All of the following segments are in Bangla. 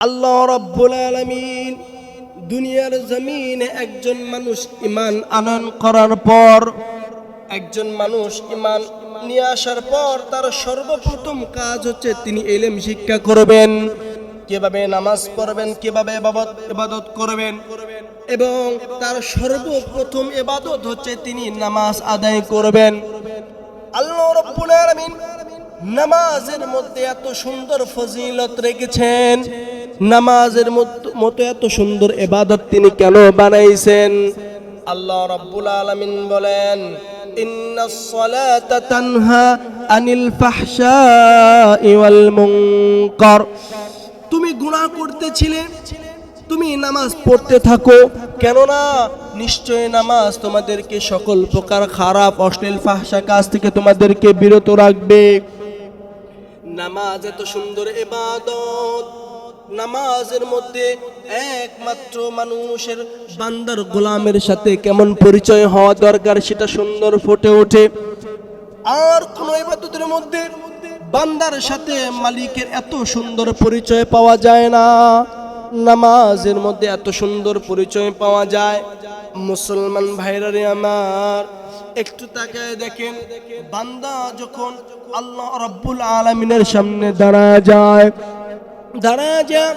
আল্লাহ রব্বুল আলামিন দুনিয়ার জমিনে একজন মানুষ ইমান আনয়ন করার পর, একজন মানুষ ইমান নিয়ে আসার পর তার সর্বপ্রথম কাজ হচ্ছে তিনি এলেম শিক্ষা করবেন। কীভাবে নামাজ পড়বেন, কীভাবে এবাদত করবেন এবং তার সর্বপ্রথম এবাদত হচ্ছে তিনি নামাজ আদায় করবেন। আল্লাহ রব্বুল আলামিন নামাজের মধ্যে এত সুন্দর ফজিলত রেখেছেন। নামাজের মত- এত সুন্দর এবাদত তিনি কেন বানাইছেন? আল্লাহ রাব্বুল আলামিন বলেন ইন্নাস তানহা আনিল ফাহশাই ওয়াল মুনকার। তুমি গুনাহ করতেছিলে, তুমি নামাজ পড়তে থাকো, কেননা নিশ্চয় নামাজ তোমাদেরকে সকল প্রকার খারাপ, অশ্লীল ফাহসা কাজ থেকে তোমাদেরকে বিরত রাখবে। নামাজ এত সুন্দর এবাদত। নামাজের মধ্যে একমাত্র মানুষের বান্দার গোলামের সাথে কেমন পরিচয় হওয়া দরকার সেটা সুন্দর ফুটে ওঠে। আর কোন ইবাদতের মধ্যে বান্দার সাথে মালিকের এত সুন্দর পরিচয় পাওয়া যায় না। নামাজের মধ্যে এত সুন্দর পরিচয় পাওয়া যায়। মুসলমান ভাইরারে আমার, একটু তাকায় দেখেন, বান্দা যখন আল্লাহ রাব্বুল আলামিনের সামনে দাঁড়া যায় দাঁড়া যা।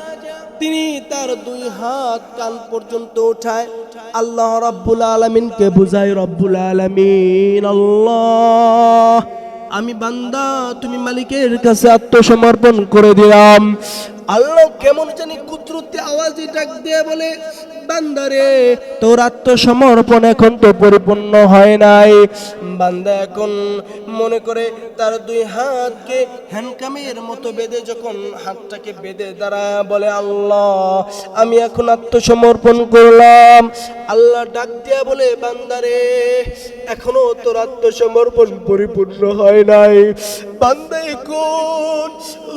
তিনি তার দুই হাত কান পর্যন্ত উঠায়। আল্লাহ রব্বুল আলমিনকে বুঝায়, রব্বুল আলামিন, আল্লাহ, আমি বান্দা, তুমি মালিকের কাছে আত্মসমর্পণ করে দিলাম। আল্লাহ কেমন জানি কুদরতি আওয়াজ ডাক দিয়ে বলে, বান্দারে, তোর আত্মসমর্পণ এখন তো পরিপূর্ণ হয় নাই। বান্দা এখন মনে করে তার দুই হাতকে হ্যান্ডকামের মতো বেঁধে যখন হাতটাকে বেঁধে দাঁড়া বলে, আল্লাহ, আমি এখন আত্মসমর্পণ করলাম। আল্লাহ ডাক দিয়া বলে, বান্দারে, এখনও তোর আত্মসমর্পণ পরিপূর্ণ হয় নাই। বান্দা এখন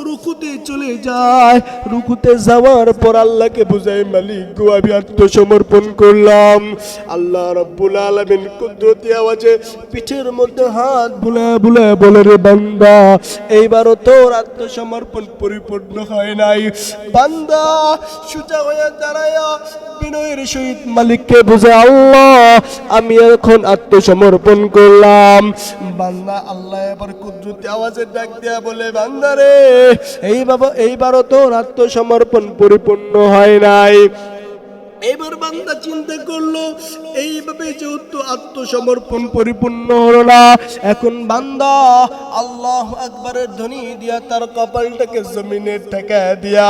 রুকুতে চলে যায়। রুকুতে যাওয়ার পর আল্লাহকে বুঝাই মালিক গো, আমি আত্মসমর্পণ করলাম। আল্লাহ রব্বুল আলামিন কুদরতি আওয়াজে পিঠের মধ্যে হাত বুলা বুলা বলে, রে বান্দা, এইবারও তোর আত্মসমর্পণ পরিপূর্ণ হয় নাই। বান্দা সোজা হয়ে দাঁড়ায়া বিনয়ের সহিত মালিককে বুঝে, আল্লাহ, আমি এখন আত্মসমর্পণ করলাম। বান্দা, আল্লাহ এবার কুদরতি আওয়াজে ডাক দেয়া বলে, বান্দারে, এই বাবা, এইবারও তোর আত্মসমর্পণ পরিপূর্ণ হয় নাই। এবার বান্দা চিন্তা করল, এইভাবে যেহেতু আত্মসমর্পণ পরিপূর্ণ হলো না, এখন বান্দা আল্লাহ আকবরের ধ্বনি দিয়া তার কপালটাকে জমিনে ঠেকা দিয়া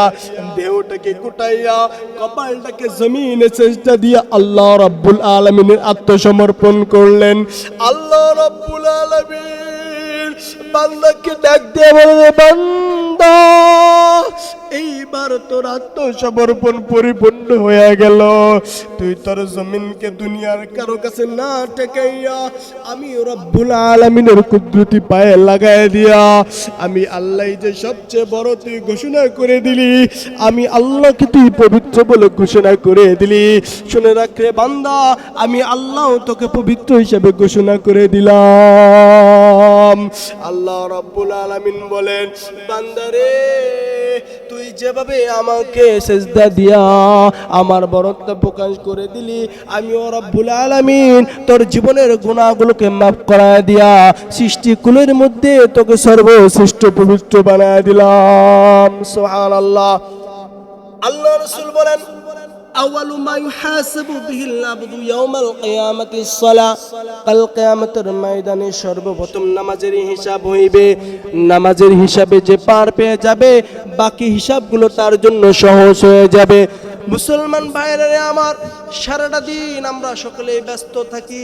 দেহটাকে কুটাইয়া কপালটাকে জমিনে চেষ্টা দিয়া আল্লাহ রাব্বুল আলমিনের আত্মসমর্পণ করলেন। আল্লাহ রাব্বুল আলমিন বান্দাকে ডাক দিয়ে বলে বান্দা এইবার তোর আত্মসমর্পণ পরিপূর্ণ হয়ে গেল। তুই তোর জমিনকে দুনিয়ার কারও কাছে না টেকাইয়া আমি রব্বুল আলমিনের কুদরতি পায়ে লাগাই দিয়া, আমি আল্লাহ যে সবচেয়ে বড় তুই ঘোষণা করে দিলি, আমি আল্লাহকে তুই পবিত্র বলে ঘোষণা করে দিলি। শুনে রাখলে বান্দা, আমি আল্লাহ তোকে পবিত্র হিসেবে ঘোষণা করে দিলাম। আল্লাহ রব্বুল আলামিন বলেন বান্দারে যেভাবে আমাকে সেজদা দিয়া আমার বরত্ব প্রকাশ করে দিলি, আমি ও রব্বুল আলামিন তোর জীবনের গুণাগুলোকে মাফ করায় দিয়া সৃষ্টি সৃষ্টিকুলের মধ্যে তোকে সর্বশ্রেষ্ঠ পবিত্র বানায় দিলাম। সুবহানাল্লাহ। আল্লাহ রসুল বলেন আউয়ালু মা ইউহাসাবু বিহিল আবদু ইয়াউমাল কিয়ামাতি সালাহ কাল কিয়ামতের ময়দানে সর্বপ্রথম নামাজের হিসাব হইবে। নামাজের হিসাবে যে পার পেয়ে যাবে, বাকি হিসাবগুলো তার জন্য সহজ হয়ে যাবে। মুসলমান ভাইরা আমার, সারাটা দিন আমরা সকলে ব্যস্ত থাকি।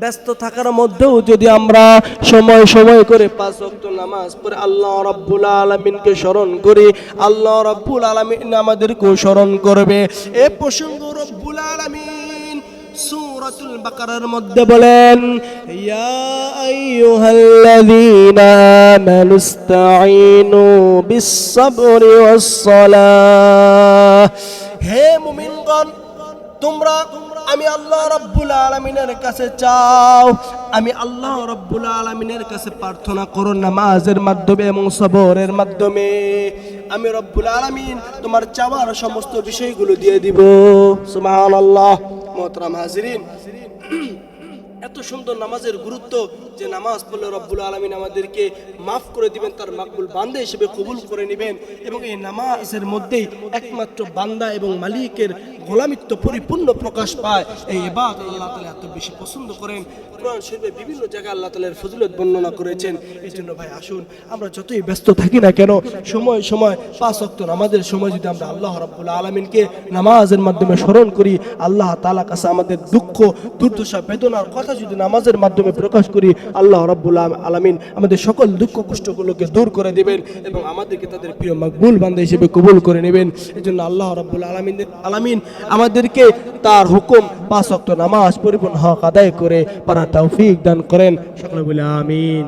ব্যস্ত থাকার মধ্যেও যদি আমরা সময় সময় করে পাঁচ ওয়াক্ত নামাজ পড়ে আল্লাহ রাব্বুল আলামিনকে স্মরণ করি, আল্লাহ রাব্বুল আলামিন আমাদেরকেও স্মরণ করবে। এ প্রসঙ্গ রব্বুল আলামিন সূরাতুল বাকারার মধ্যে বলেন, ইয়া আইয়ুহাল্লাযীনা আমানুস্তাঈনু বিস-সাবরি ওয়াস-সালাহ। হে মুমিনগণ তোমরা, আমি আল্লাহ রব্বুল আলমিনের কাছে চাও। আমি আল্লাহ রব্বুল আলমিনের কাছে প্রার্থনা করো নামাজের মাধ্যমে এবং সবরের মাধ্যমে। আমি রব্বুল আলমিন তোমার চাওয়ার সমস্ত বিষয়গুলো দিয়ে দিব। সুমান আল্লাহ মোহতরাম হাজিরিন। এত সুন্দর নামাজের গুরুত্ব যে নামাজ পড়লে রব্বুল আলমিন আমাদেরকে মাফ করে দিবেন, তার মাকবুল বান্দা হিসেবে কবুল করে নেবেন এবং এই নামাজের মধ্যেই একমাত্র বান্দা এবং মালিকের গোলামিত্ব পরিপূর্ণ প্রকাশ পায়। এই এবাদ আল্লাহ তালা এত বেশি পছন্দ করেন। কোরআন শরীফে বিভিন্ন জায়গায় আল্লাহ তালের ফজিলত বর্ণনা করেছেন। এই জন্য ভাই, আসুন, আমরা যতই ব্যস্ত থাকি না কেন, সময় সময়, পাঁচ অক্ত নামাজের সময় যদি আমরা আল্লাহ রব্বুল আলমিনকে নামাজের মাধ্যমে স্মরণ করি, আল্লাহ তালা কাছে আমাদের দুঃখ, দুর্দশা, বেদনার কথা যদি নামাজের মাধ্যমে প্রকাশ করি, আল্লাহ রব্বুল আলমিন আমাদের সকল দুঃখ, কষ্টগুলোকে দূর করে দেবেন এবং আমাদেরকে তাদের প্রিয় মকবুল বান্ধা হিসেবে কবুল করে নেবেন। এই জন্য আল্লাহ রব্বুল আলমিন আলমিন আমাদেরকে তার হুকুম পাঁচ অক্ট নামাজ পরিপূর্ণ হক আদায় করে পারা তৌফিক দান করেন। সকলে বলে আমিন।